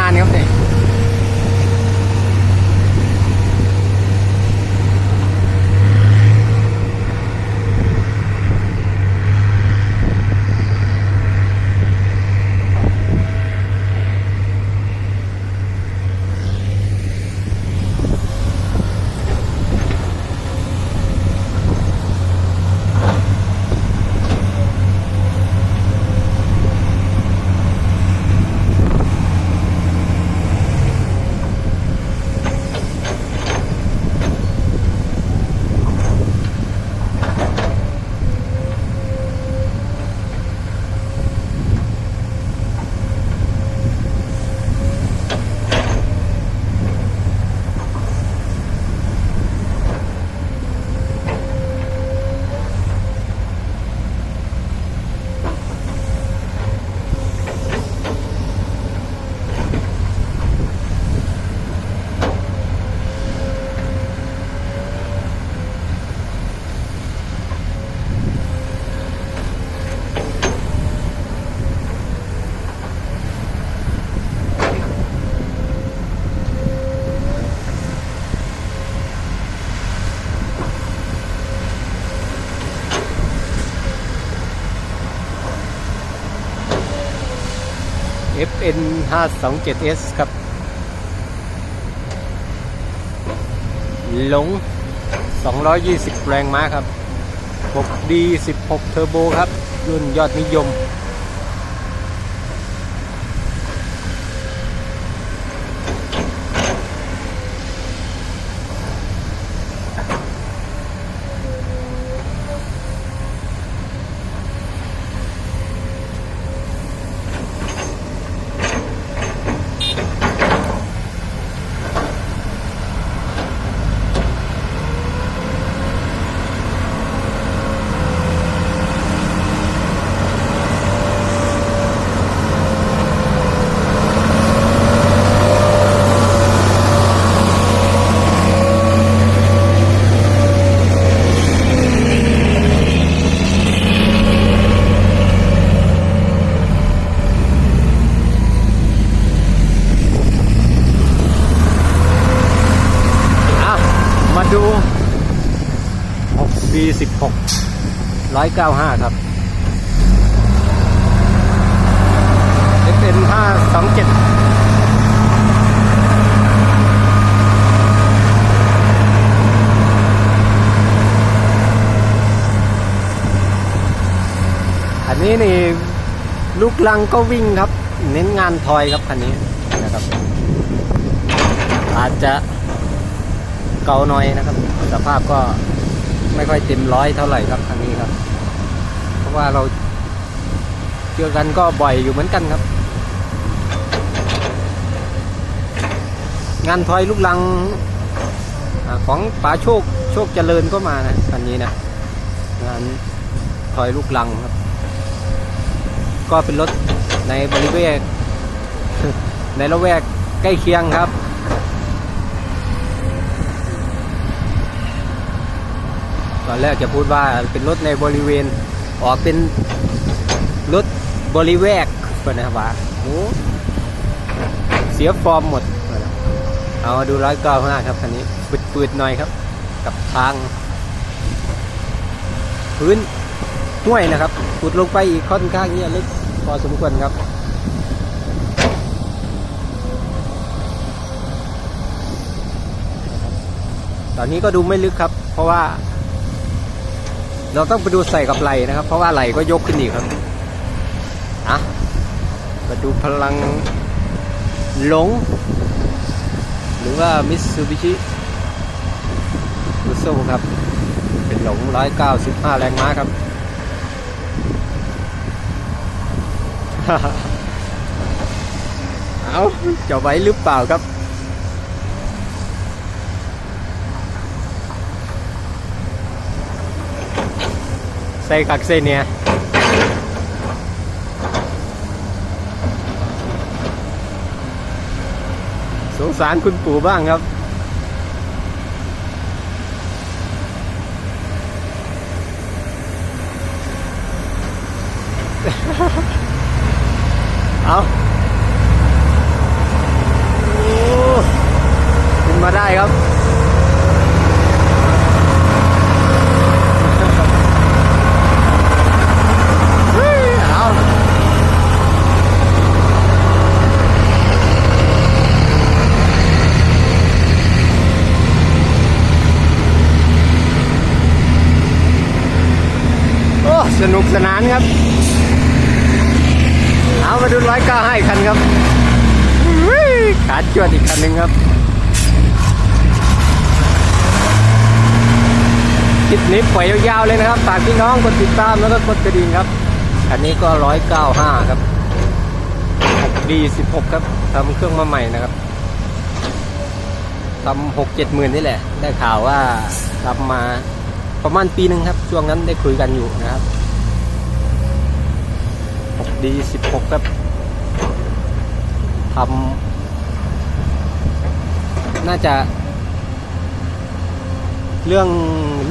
ข้วหลามในตำนานครับเนี่ย N527S ครับ หลง 220 แรงม้าครับ 6D 16 เทอร์โบครับ รุ่นยอดนิยม อะ มาดู6 B 16 195 ครับ FN 527อันนี้นี่ลูกลังก็วิ่งครับ เน้นงานทอยครับคันนี้นะครับ อาจจะ ก่าหน่อยนะครับ สภาพก็ไม่ค่อยเต็มร้อยเท่าไหร่ครับคันนี้ครับ เพราะว่าเราเจอกันก็บ่อยอยู่เหมือนกันครับ งานทอยลูกลังอของป๋าโชคโชคเจริญก็มานะคันนี้นะงานทอยลูกลังครับ ก็เป็นรถในบริเวณในละแวกใกล้เคียงครับ ตอนแรกจะพูดว่าเป็นรถในบริเวณออกเป็นรถบริแวกเป็นนะครับว่าโอ้เสียฟอร์มหมด เอามาดูร้อยเก้าห้าครับคันนี้ปืดๆหน่อยครับ กับทาง พื้นห้วยนะครับขุดลงไปอีกค่อนข้างเนี้ยลึกพอสมควรครับตอนนี้ก็ดูไม่ลึกครับ เพราะว่า เราต้องไปดูใส่กับไหลนะครับ เพราะว่าไหลก็ยกขึ้นอีกครับอะมาดูพลังหลง หรือว่ามิตซูบิชิดูโซ่ครับ เป็นหลง 195 แรงม้าครับ เอาจะไว้หรือเปล่าครับ ใส่กักใส่เนี่ยสงสารคุณปู่บ้างครับ เอา สนานครับ เอามาดูร้อยเก้าให้ คันครับขาดจวดอีกคันหนึ่งครับ คลิปนี้ปล่อยยาวๆเลยนะครับฝากพี่น้องกดติดตามแล้วก็กดกระดิ่งครับ อันนี้ก็ร้อยเก้าห้าครับดีสิบหกครับทำเครื่องมาใหม่นะครับทำหกเจ็ดหมื่นนี่แหละ ได้ข่าวว่าทำมาประมาณปีหนึ่งครับ ช่วงนั้นได้คุยกันอยู่นะครับดีสิบหกครับ ทำน่าจะเรื่อง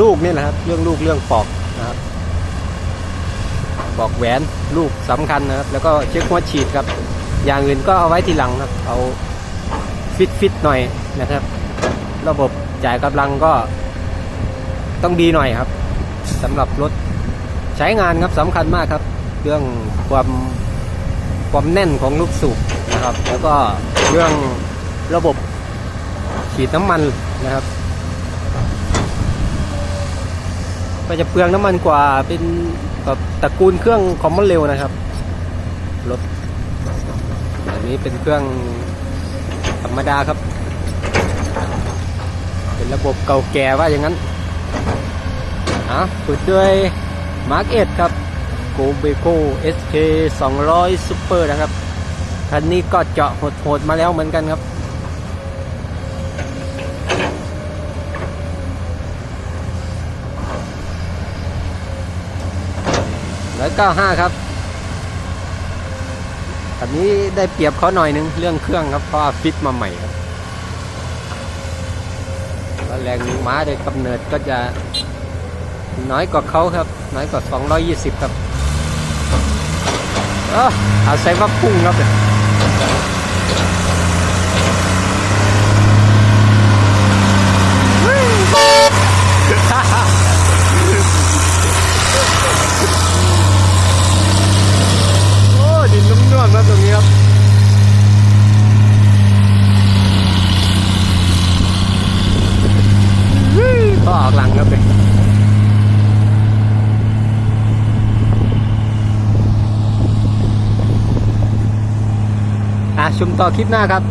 ลูกนี่แหละครับ เรื่องลูกเรื่องปอกนะครับปอกแหวนลูกสำคัญนะครับ แล้วก็เช็คหัวฉีดครับ อย่างอื่นก็เอาไว้ทีหลังครับ เอาฟิตฟิตหน่อยนะครับ ระบบจ่ายกำลังก็ต้องดีหน่อยครับสำหรับรถใช้งานครับสำคัญมากครับ เรื่องความ ความแน่นของลูกสูบนะครับ แล้วก็เรื่องระบบฉีดน้ำมันนะครับ ก็จะเปลืองน้ำมันกว่าเป็นแบบตระกูลเครื่องคอมมอนเร็วนะครับรถอันนี้เป็นเครื่องธรรมดาครับ เป็นระบบเก่าแก่ว่าอย่างนั้นอะฝึกด้วยมาร์กเอ็ดครับ โกเบโก SK 200 Super นะครับ คันนี้ก็เจาะโหดๆมาแล้วเหมือนกันครับร้อยเก้าห้าครับอันนี้ได้เปรียบเขาหน่อยนึง เรื่องเครื่องครับ เพราะฟิตมาใหม่ครับแล้วแรงม้าโดยกำเนิดก็จะน้อยกว่าเขาครับ น้อยกว่า 220 ครับ เอออาใส่ว่าพุ่งครับเนี่ยโอ้ดินนุ่มนวลครับตรงนี้ครับ ก็ออกหลังครับเนี่ยอะ ชมต่อคลิปหน้าครับ